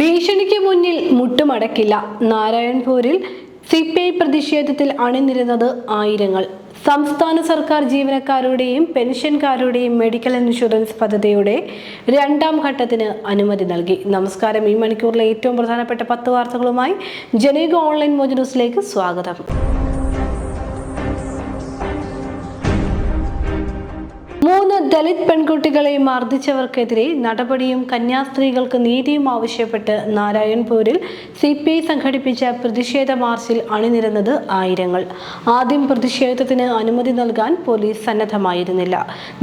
ഭീഷണിക്ക് മുന്നിൽ മുട്ടുമടക്കില്ല. നാരായൺപൂരിൽ സി പി ഐ പ്രതിഷേധത്തിൽ അണിനിരുന്നത് ആയിരങ്ങൾ. സംസ്ഥാന സർക്കാർ ജീവനക്കാരുടെയും പെൻഷൻകാരുടെയും മെഡിക്കൽ ഇൻഷുറൻസ് പദ്ധതിയുടെ രണ്ടാം ഘട്ടത്തിന് അനുമതി നൽകി. നമസ്കാരം. ഈ മണിക്കൂറിലെ ഏറ്റവും പ്രധാനപ്പെട്ട പത്ത് വാർത്തകളുമായി ജനീക ഓൺലൈൻ മോജ് ന്യൂസിലേക്ക് സ്വാഗതം. മൂന്ന് ദളിത് പെൺകുട്ടികളെ മർദ്ദിച്ചവർക്കെതിരെ നടപടിയും കന്യാസ്ത്രീകൾക്ക് നീതിയും ആവശ്യപ്പെട്ട് നാരായൺപൂരിൽ സി പി ഐ സംഘടിപ്പിച്ച പ്രതിഷേധ മാർച്ചിൽ അണിനിരന്നത് ആയിരങ്ങൾ. ആദ്യം പ്രതിഷേധത്തിന് അനുമതി നൽകാൻ പോലീസ് സന്നദ്ധമായിരുന്നില്ല.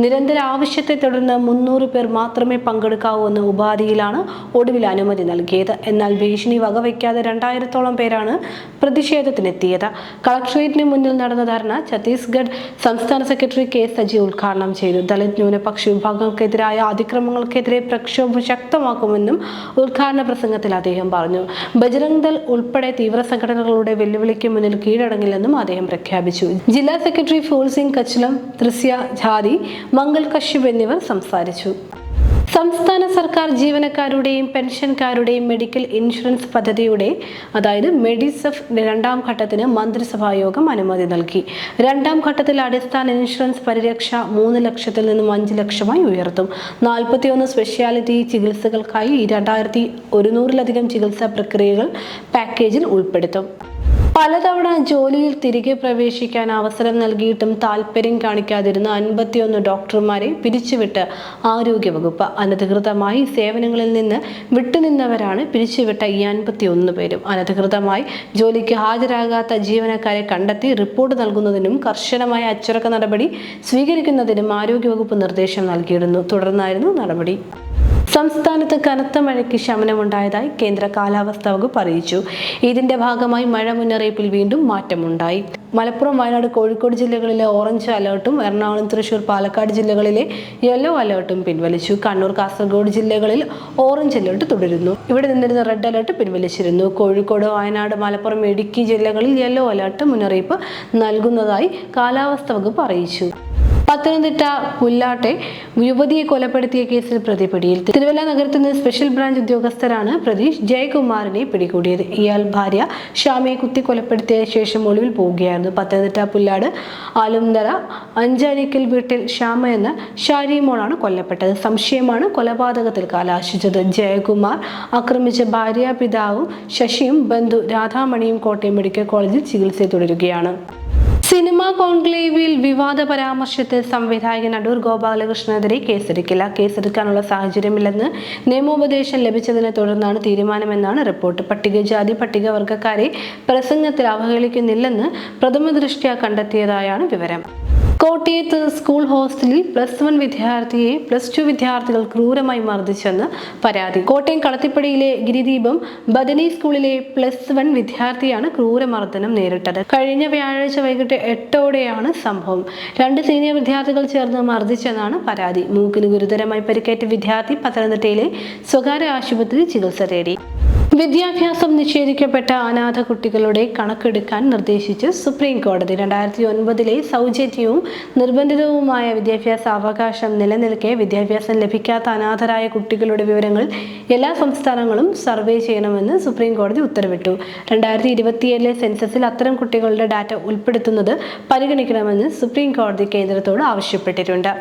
നിരന്തര ആവശ്യത്തെ തുടർന്ന് മുന്നൂറ് പേർ മാത്രമേ പങ്കെടുക്കാവൂ എന്ന ഉപാധിയിലാണ് ഒടുവിൽ അനുമതി നൽകിയത്. എന്നാൽ ഭീഷണി വകവയ്ക്കാതെ രണ്ടായിരത്തോളം പേരാണ് പ്രതിഷേധത്തിനെത്തിയത്. കളക്ടറേറ്റിന് മുന്നിൽ നടന്ന ധർണ ഛത്തീസ്ഗഡ് സംസ്ഥാന സെക്രട്ടറി കെ സജി ഉദ്ഘാടനം ചെയ്തു. ദളിത് ന്യൂനപക്ഷ വിഭാഗങ്ങൾക്കെതിരായ അതിക്രമങ്ങൾക്കെതിരെ പ്രക്ഷോഭം ശക്തമാക്കുമെന്നും ഉദ്ഘാടന പ്രസംഗത്തിൽ അദ്ദേഹം പറഞ്ഞു. ബജരംഗ് ദൾ ഉൾപ്പെടെ തീവ്ര സംഘടനകളുടെ വെല്ലുവിളിക്ക് മുന്നിൽ കീഴടങ്ങില്ലെന്നും അദ്ദേഹം പ്രഖ്യാപിച്ചു. ജില്ലാ സെക്രട്ടറി ഫൂൽ സിംഗ് കച്ചിലം ത്രിസ്യ ഝാരി മംഗൾ കശ്യപ് എന്നിവർ സംസാരിച്ചു. സംസ്ഥാന സർക്കാർ ജീവനക്കാരുടെയും പെൻഷൻകാരുടെയും മെഡിക്കൽ ഇൻഷുറൻസ് പദ്ധതിയുടെ അതായത് മെഡിസെഫ് രണ്ടാം ഘട്ടത്തിന് മന്ത്രിസഭാ യോഗം അനുമതി നൽകി. രണ്ടാം ഘട്ടത്തിൽ അടിസ്ഥാന ഇൻഷുറൻസ് പരിരക്ഷ മൂന്ന് ലക്ഷത്തിൽ നിന്നും അഞ്ച് ലക്ഷമായി ഉയർത്തും. നാൽപ്പത്തിയൊന്ന് സ്പെഷ്യാലിറ്റി ചികിത്സകൾക്കായി രണ്ടായിരത്തി ഒരുന്നൂറിലധികം ചികിത്സാ പ്രക്രിയകൾ പാക്കേജിൽ ഉൾപ്പെടുത്തും. പലതവണ ജോലിയിൽ തിരികെ പ്രവേശിക്കാൻ അവസരം നൽകിയിട്ടും താല്പര്യം കാണിക്കാതിരുന്ന അൻപത്തിയൊന്ന് ഡോക്ടർമാരെ പിരിച്ചുവിട്ട് ആരോഗ്യവകുപ്പ് അനധികൃതമായി സേവനങ്ങളിൽ നിന്ന് വിട്ടുനിന്നവരാണ് പിരിച്ചുവിട്ട ഈ അൻപത്തിയൊന്ന് പേരും. അനധികൃതമായി ജോലിക്ക് ഹാജരാകാത്ത ജീവനക്കാരെ കണ്ടെത്തി റിപ്പോർട്ട് നൽകുന്നതിനും കർശനമായ അച്ചടക്ക നടപടി സ്വീകരിക്കുന്നതിനും ആരോഗ്യവകുപ്പ് നിർദ്ദേശം നൽകിയിരുന്നു. തുടർന്നായിരുന്നു നടപടി. സംസ്ഥാനത്ത് കനത്ത മഴയ്ക്ക് ശമനമുണ്ടായതായി കേന്ദ്ര കാലാവസ്ഥാ വകുപ്പ് അറിയിച്ചു. ഇതിന്റെ ഭാഗമായി മഴ മുന്നറിയിപ്പിൽ വീണ്ടും മാറ്റമുണ്ടായി. മലപ്പുറം വയനാട് കോഴിക്കോട് ജില്ലകളിലെ ഓറഞ്ച് അലേർട്ടും എറണാകുളം തൃശൂർ പാലക്കാട് ജില്ലകളിലെ യെല്ലോ അലേർട്ടും പിൻവലിച്ചു. കണ്ണൂർ കാസർഗോഡ് ജില്ലകളിൽ ഓറഞ്ച് അലേർട്ട് തുടരുന്നു. ഇവിടെ നിന്നിരുന്ന റെഡ് അലേർട്ട് പിൻവലിച്ചിരുന്നു. കോഴിക്കോട് വയനാട് മലപ്പുറം ഇടുക്കി ജില്ലകളിൽ യെല്ലോ അലേർട്ട് മുന്നറിയിപ്പ് നൽകുന്നതായി കാലാവസ്ഥാ വകുപ്പ് അറിയിച്ചു. പത്തനംതിട്ട പുല്ലാട്ടെ യുവതിയെ കൊലപ്പെടുത്തിയ കേസിൽ പ്രതി പിടിയിൽ തിരുവല്ല നഗരത്തിൽ നിന്ന് സ്പെഷ്യൽ ബ്രാഞ്ച് ഉദ്യോഗസ്ഥരാണ് പ്രതീഷ് ജയകുമാറിനെ പിടികൂടിയത്. ഇയാൾ ഭാര്യ ഷാമിയെ കുത്തി കൊലപ്പെടുത്തിയ ശേഷം ഒളിവിൽ പോവുകയായിരുന്നു. പത്തനംതിട്ട പുല്ലാട് ആലുംതറ അഞ്ചാനിക്കൽ വീട്ടിൽ ശ്യാമ എന്ന ഷാരിമോളാണ് കൊല്ലപ്പെട്ടത്. സംശയമാണ് കൊലപാതകത്തിൽ കലാശിച്ചത്. ജയകുമാർ ആക്രമിച്ച ഭാര്യ പിതാവും ശശിയും ബന്ധു രാധാമണിയും കോട്ടയം മെഡിക്കൽ കോളേജിൽ ചികിത്സ തുടരുകയാണ്. സിനിമാ കോൺക്ലേവിൽ വിവാദ പരാമർശത്തിൽ സംവിധായകൻ അടൂർ ഗോപാലകൃഷ്ണനെതിരെ കേസെടുക്കില്ല. കേസെടുക്കാനുള്ള സാഹചര്യമില്ലെന്ന് നിയമോപദേശം ലഭിച്ചതിനെ തുടർന്നാണ് തീരുമാനമെന്നാണ് റിപ്പോർട്ട്. പട്ടികജാതി പട്ടികവർഗക്കാരെ പ്രസംഗത്തിൽ അവഹേളിക്കുന്നില്ലെന്ന് പ്രഥമ ദൃഷ്ട്യാ കണ്ടെത്തിയതായാണ് വിവരം. കോട്ടയത്ത് സ്കൂൾ ഹോസ്റ്റലിൽ പ്ലസ് വൺ വിദ്യാർത്ഥിയെ പ്ലസ് ടു വിദ്യാർത്ഥികൾ ക്രൂരമായി മർദ്ദിച്ചെന്ന് പരാതി. കോട്ടയം കളത്തിപ്പടിയിലെ ഗിരിദീപം ബദനി സ്കൂളിലെ പ്ലസ് വൺ വിദ്യാർത്ഥിയാണ് ക്രൂരമർദ്ദനം നേരിട്ടത്. കഴിഞ്ഞ വ്യാഴാഴ്ച വൈകിട്ട് എട്ടോടെയാണ് സംഭവം. രണ്ട് സീനിയർ വിദ്യാർത്ഥികൾ ചേർന്ന് മർദ്ദിച്ചെന്നാണ് പരാതി. മൂക്കിന് ഗുരുതരമായി പരിക്കേറ്റ വിദ്യാർത്ഥി പത്തനംതിട്ടയിലെ സ്വകാര്യ ആശുപത്രിയിൽ ചികിത്സ തേടി. വിദ്യാഭ്യാസം നിഷേധിക്കപ്പെട്ട അനാഥ കുട്ടികളുടെ കണക്കെടുക്കാൻ നിർദ്ദേശിച്ച് സുപ്രീം കോടതി രണ്ടായിരത്തി ഒൻപതിലെ സൗജന്യവും നിർബന്ധിതവുമായ വിദ്യാഭ്യാസ അവകാശം നിലനിൽക്കെ വിദ്യാഭ്യാസം ലഭിക്കാത്ത അനാഥരായ കുട്ടികളുടെ വിവരങ്ങൾ എല്ലാ സംസ്ഥാനങ്ങളും സർവേ ചെയ്യണമെന്ന് സുപ്രീം കോടതി ഉത്തരവിട്ടു. രണ്ടായിരത്തി ഇരുപത്തിയേഴിലെ സെൻസസിൽ അത്തരം കുട്ടികളുടെ ഡാറ്റ ഉൾപ്പെടുത്തുന്നത് പരിഗണിക്കണമെന്ന് സുപ്രീം കോടതി കേന്ദ്രത്തോട് ആവശ്യപ്പെട്ടിട്ടുണ്ട്.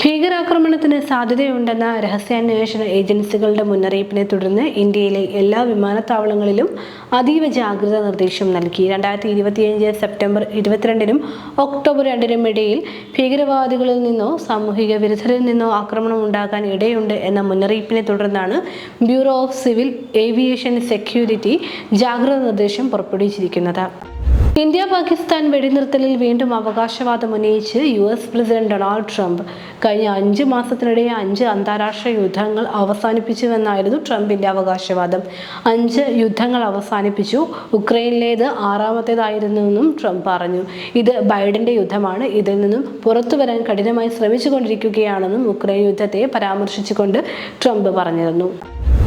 ഭീകരാക്രമണത്തിന് സാധ്യതയുണ്ടെന്ന രഹസ്യാന്വേഷണ ഏജൻസികളുടെ മുന്നറിയിപ്പിനെ തുടർന്ന് ഇന്ത്യയിലെ എല്ലാ വിമാനത്താവളങ്ങളിലും അതീവ ജാഗ്രതാ നിർദ്ദേശം നൽകി. രണ്ടായിരത്തി ഇരുപത്തിയഞ്ച് സെപ്റ്റംബർ ഇരുപത്തിരണ്ടിനും ഒക്ടോബർ രണ്ടിനും ഇടയിൽ ഭീകരവാദികളിൽ നിന്നോ സാമൂഹിക വിരുദ്ധരിൽ നിന്നോ ആക്രമണം ഉണ്ടാകാൻ ഇടയുണ്ട് എന്ന മുന്നറിയിപ്പിനെ തുടർന്നാണ് bureau of civil aviation security ജാഗ്രതാ നിർദ്ദേശം പുറപ്പെടുവിച്ചിരിക്കുന്നത്. ഇന്ത്യ പാകിസ്ഥാൻ വെടിനിർത്തലിൽ വീണ്ടും അവകാശവാദം ഉന്നയിച്ച് U S president Donald Trump കഴിഞ്ഞ അഞ്ച് മാസത്തിനിടെ അഞ്ച് അന്താരാഷ്ട്ര യുദ്ധങ്ങൾ അവസാനിപ്പിച്ചുവെന്നായിരുന്നു ട്രംപിന്റെ അവകാശവാദം. അഞ്ച് യുദ്ധങ്ങൾ അവസാനിപ്പിച്ചു. ഉക്രൈനിലേത് ആറാമത്തേതായിരുന്നുവെന്നും ട്രംപ് പറഞ്ഞു. ഇത് ബൈഡന്റെ യുദ്ധമാണ്. ഇതിൽ നിന്നും പുറത്തു വരാൻ കഠിനമായി ശ്രമിച്ചുകൊണ്ടിരിക്കുകയാണെന്നും ഉക്രൈൻ യുദ്ധത്തെ പരാമർശിച്ചുകൊണ്ട് ട്രംപ് പറഞ്ഞിരുന്നു.